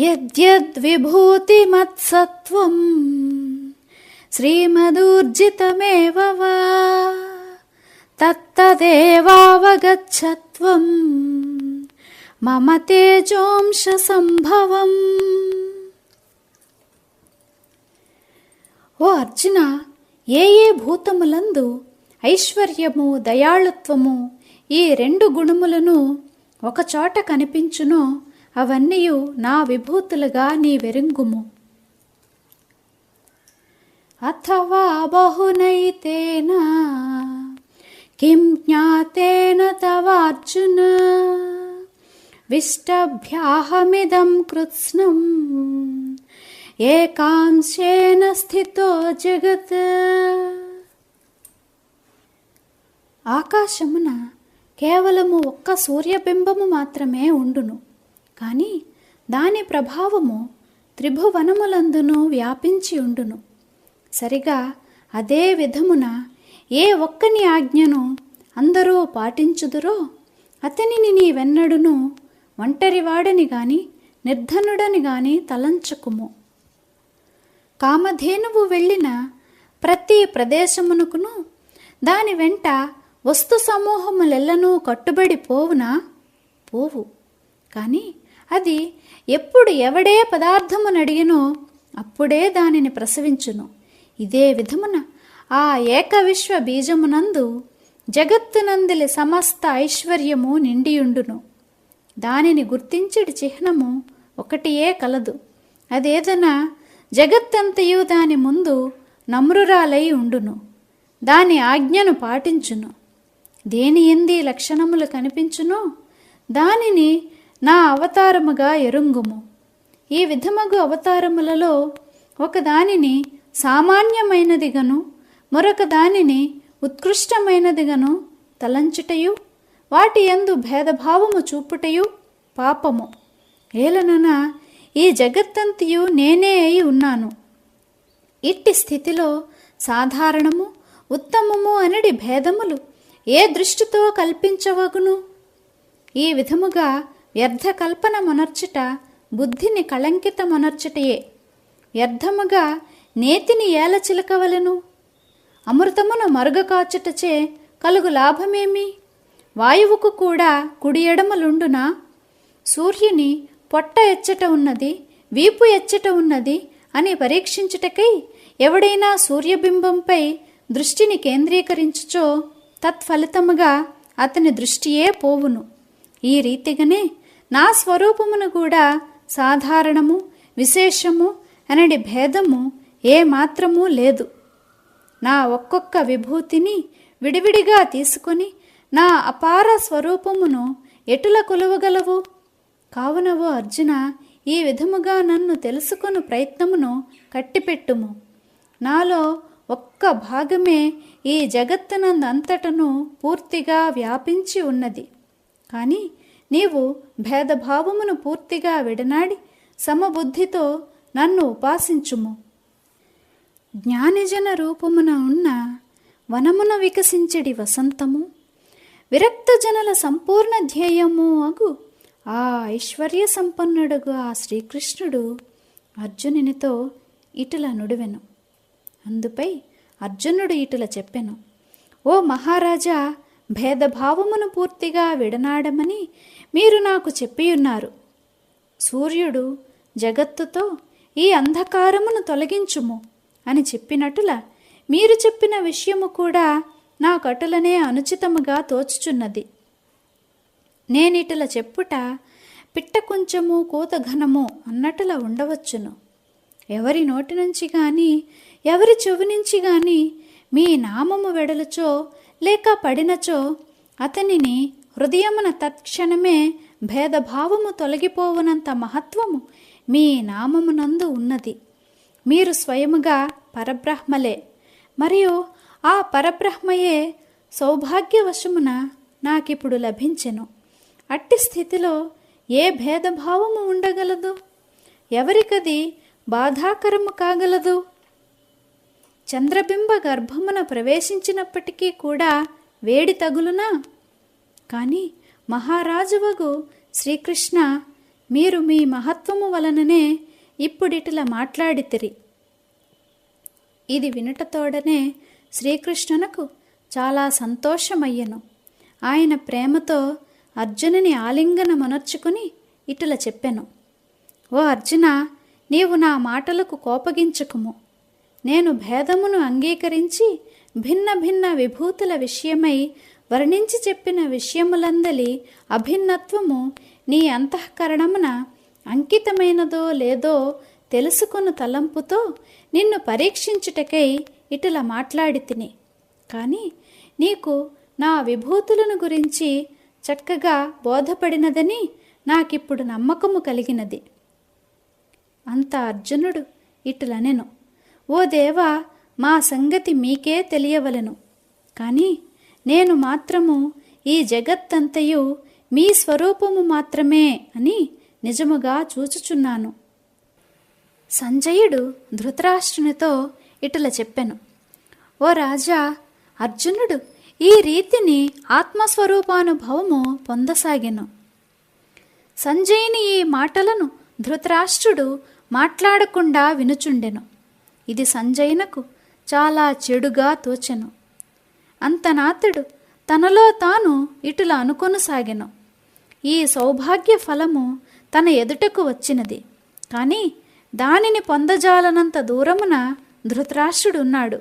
యద్యద్విభూతిమత్సత్వం श्रीमदूर्जितमेव వా తత్తదేవావగచ్చత్వం मम तेजोंशसम्भवम् సంభవం ఓ అర్జున ఏ ఏ భూతములందు ఐశ్వర్యము దయాళుత్వము ఈ రెండు గుణములను ఒకచోట కనిపించునో అవన్నీ నా విభూతులుగా నీ వెరింగుము. అథవా బహునైతేన? కిం జ్ఞాతేన తవార్జున విష్టభ్యాహమిదం కృత్స్నం. ఏకాంశేన స్థితో జగత్. ఆకాశమున కేవలము ఒక్క సూర్యబింబము మాత్రమే ఉండును. కానీ దాని ప్రభావము త్రిభువనములందును వ్యాపించి ఉండును. సరిగా అదే విధమున ఏ ఒక్కని ఆజ్ఞను అందరూ పాటించుదురో అతనిని నీవెన్నడును ఒంటరివాడని గాని నిర్ధనుడని గాని తలంచకుము. కామధేనువు వెళ్ళిన ప్రతి ప్రదేశమునకును దాని వెంట వస్తు సమూహములెల్లను కట్టుబడి పోవునా? పోవు. కానీ అది ఎప్పుడు ఎవడే పదార్థమునడిగినో అప్పుడే దానిని ప్రసవించును. ఇదే విధమున ఆ ఏకవిశ్వ బీజమునందు జగత్తునందిలి సమస్త ఐశ్వర్యము నిండియుండును. దానిని గుర్తించడి చిహ్నము ఒకటియే కలదు. అదేదనా జగత్తంతయు దాని ముందు నమ్రురాలై ఉండును. దాని ఆజ్ఞను పాటించును. దేని ఎంది లక్షణములు కనిపించునో దానిని నా అవతారముగా ఎరుంగుము. ఈ విధముగు అవతారములలో ఒకదానిని సామాన్యమైనదిగను మరొక దానిని ఉత్కృష్టమైనదిగను తలంచుటయు వాటి యందు భేదభావము చూపుటయు పాపము. ఏలనన ఈ జగత్తంతియు నేనే అయి ఉన్నాను. ఇట్టి స్థితిలో సాధారణము ఉత్తమము అనడి భేదములు ఏ దృష్టితో కల్పించవగును? ఈ విధముగా వ్యర్థకల్పన మొనర్చుట బుద్ధిని కళంకితమొనర్చుటయే. వ్యర్థముగా నేతిని ఏల చిలకవలను? అమృతమును మరుగకాచుటచే కలుగు లాభమేమి? వాయువుకు కూడా కుడి ఎడమలుండునా? సూర్యుని పొట్ట ఎచ్చట ఉన్నది వీపు ఎచ్చట ఉన్నది అని పరీక్షించుటకై ఎవడైనా సూర్యబింబంపై దృష్టిని కేంద్రీకరించుచో తత్ఫలితముగా అతని దృష్టియే పోవును. ఈ రీతిగానే నా స్వరూపమును కూడా సాధారణము విశేషము అనడి భేదము ఏ లేదు. నా ఒక్కొక్క విభూతిని విడివిడిగా తీసుకొని నా అపార స్వరూపమును ఎటుల కొలువగలవు? కావునవో అర్జున ఈ విధముగా నన్ను తెలుసుకుని ప్రయత్నమును కట్టిపెట్టుము. నాలో ఒక్క భాగమే ఈ జగత్తునందంతటను పూర్తిగా వ్యాపించి ఉన్నది. కానీ నీవు భేదభావమును పూర్తిగా విడనాడి సమబుద్ధితో నన్ను ఉపాసించుము. జ్ఞానిజన రూపమున ఉన్న వనమున వికసించడి వసంతము విరక్తజనుల సంపూర్ణ ధ్యేయము అగు ఆ ఐశ్వర్య సంపన్నుడుగు ఆ శ్రీకృష్ణుడు అర్జునునితో ఇటుల నుడివెను. అందుపై అర్జునుడు ఇటుల చెప్పెను. ఓ మహారాజా భేదభావమును పూర్తిగా విడనాడమని మీరు నాకు చెప్పియున్నారు సూర్యుడు జగత్తుతో ఈ అంధకారమును తొలగించుము అని చెప్పినటుల మీరు చెప్పిన విషయము కూడా నా కటులనే అనుచితముగా తోచుచున్నది. నేనిటల చెప్పుట పిట్ట కొంచెము కూత ఘనము అన్నట్టులా ఉండవచ్చును. ఎవరి నోటి నుంచి గాని ఎవరి చెవి నుంచి గాని మీ నామము వెడలచో లేక పడినచో అతనిని హృదయమున తత్క్షణమే భేదభావము తొలగిపోవునంత మహత్వము మీ నామమునందు ఉన్నది. మీరు స్వయముగా పరబ్రహ్మలే. మరియు ఆ పరబ్రహ్మయే సౌభాగ్యవశమున నాకిప్పుడు లభించెను. అట్టి స్థితిలో ఏ భేదభావము ఉండగలదు? ఎవరికది బాధాకరము కాగలదు? చంద్రబింబ గర్భమున ప్రవేశించినప్పటికీ కూడా వేడి తగులునా? కానీ మహారాజువగు శ్రీకృష్ణ మీరు మీ మహత్వము వలననే ఇప్పుడిటిలా మాట్లాడితిరి. ఇది వినుటతోడనే శ్రీకృష్ణునకు చాలా సంతోషమయ్యను. ఆయన ప్రేమతో అర్జునుని ఆలింగనమనర్చుకుని ఇటుల చెప్పెను. ఓ అర్జున నీవు నా మాటలకు కోపగించకుము. నేను భేదమును అంగీకరించి భిన్న భిన్న విభూతుల విషయమై వర్ణించి చెప్పిన విషయములందలి అభిన్నత్వము నీ అంతఃకరణమున అంకితమైనదో లేదో తెలుసుకున్న తలంపుతో నిన్ను పరీక్షించుటకై ఇటుల మాట్లాడి తిని. కానీ నీకు నా విభూతులను గురించి చక్కగా బోధపడినదని నాకిప్పుడు నమ్మకము కలిగినది. అంత అర్జునుడు ఇటులనెను. ఓ దేవా మా సంగతి మీకే తెలియవలెను. కానీ నేను మాత్రము ఈ జగత్తంతయు మీ స్వరూపము మాత్రమే అని నిజముగా చూచుచున్నాను. సంజయుడు ధృతరాష్ట్రునితో ఇటుల చెప్పెను. ఓ రాజా అర్జునుడు ఈ రీతిని ఆత్మస్వరూపానుభవము పొందసాగెను. సంజయుని ఈ మాటలను ధృతరాష్ట్రుడు మాట్లాడకుండా వినుచుండెను. ఇది సంజయునకు చాలా చెడుగా తోచెను. అంతనాతడు తనలో తాను ఇటుల అనుకొనసాగెను. ఈ సౌభాగ్య ఫలము తన ఎదుటకు వచ్చినది. కానీ దానిని పొందజాలనంత దూరమున ధృతరాష్ట్రుడున్నాడు.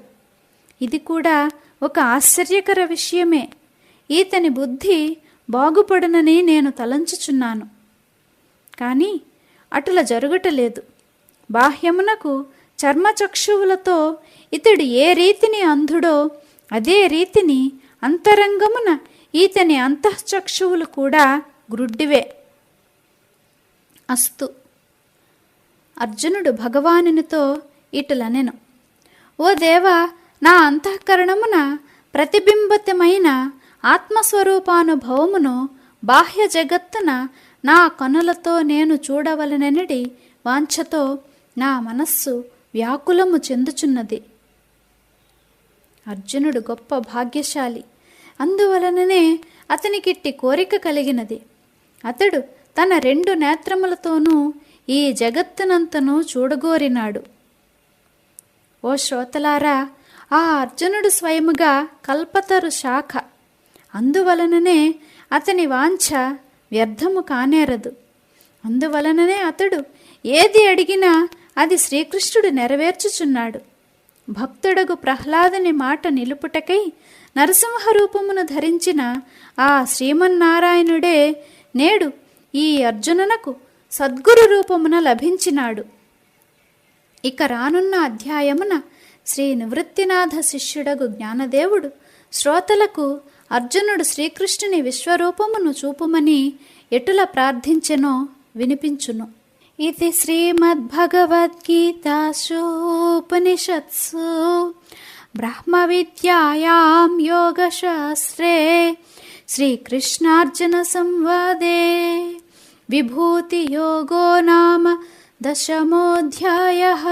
ఇది కూడా ఒక ఆశ్చర్యకర విషయమే. ఈతని బుద్ధి బాగుపడునని నేను తలంచుచున్నాను. కానీ అటుల జరుగుటలేదు. బాహ్యమునకు చర్మచక్షువులతో ఇతడు ఏ రీతిని అంధుడో అదే రీతిని అంతరంగమున ఈతని అంతఃచక్షువులు కూడా గ్రుడ్డివే. అస్తు. అర్జునుడు భగవానునితో ఇటులనెను. ఓ దేవా నా అంతఃకరణమున ప్రతిబింబితమైన ఆత్మస్వరూపానుభవమును బాహ్య జగత్తున నా కనులతో నేను చూడవలననిడి వాంఛతో నా మనస్సు వ్యాకులము చెందుచున్నది. అర్జునుడు గొప్ప భాగ్యశాలి. అందువలననే అతనికిట్టి కోరిక కలిగినది. అతడు తన రెండు నేత్రములతోనూ ఈ జగత్తునంతను చూడగోరినాడు. ఓ శ్రోతలారా ఆ అర్జునుడు స్వయముగా కల్పతరు శాఖ. అందువలననే అతని వాంఛ వ్యర్థము కానేరదు. అందువలననే అతడు ఏది అడిగినా అది శ్రీకృష్ణుడు నెరవేర్చుచున్నాడు. భక్తుడగు ప్రహ్లాదుని మాట నిలుపుటకై నరసింహ రూపమును ధరించిన ఆ శ్రీమన్నారాయణుడే నేడు ఈ అర్జునునకు సద్గురు రూపమున లభించినాడు. ఇక రానున్న అధ్యాయమున శ్రీ నివృత్తినాథ శిష్యుడగు జ్ఞానదేవుడు శ్రోతలకు అర్జునుడు శ్రీకృష్ణుని విశ్వరూపమును చూపుమని ఎటుల ప్రార్థించెనో వినిపించును. इति श्रीमद्भगवद्गीतासूपनिषत्सु ब्रह्मविद्यायां योगशास्त्रे श्रीकृष्णार्जुनसंवादे विभूतियोगो नाम दशमोऽध्यायः।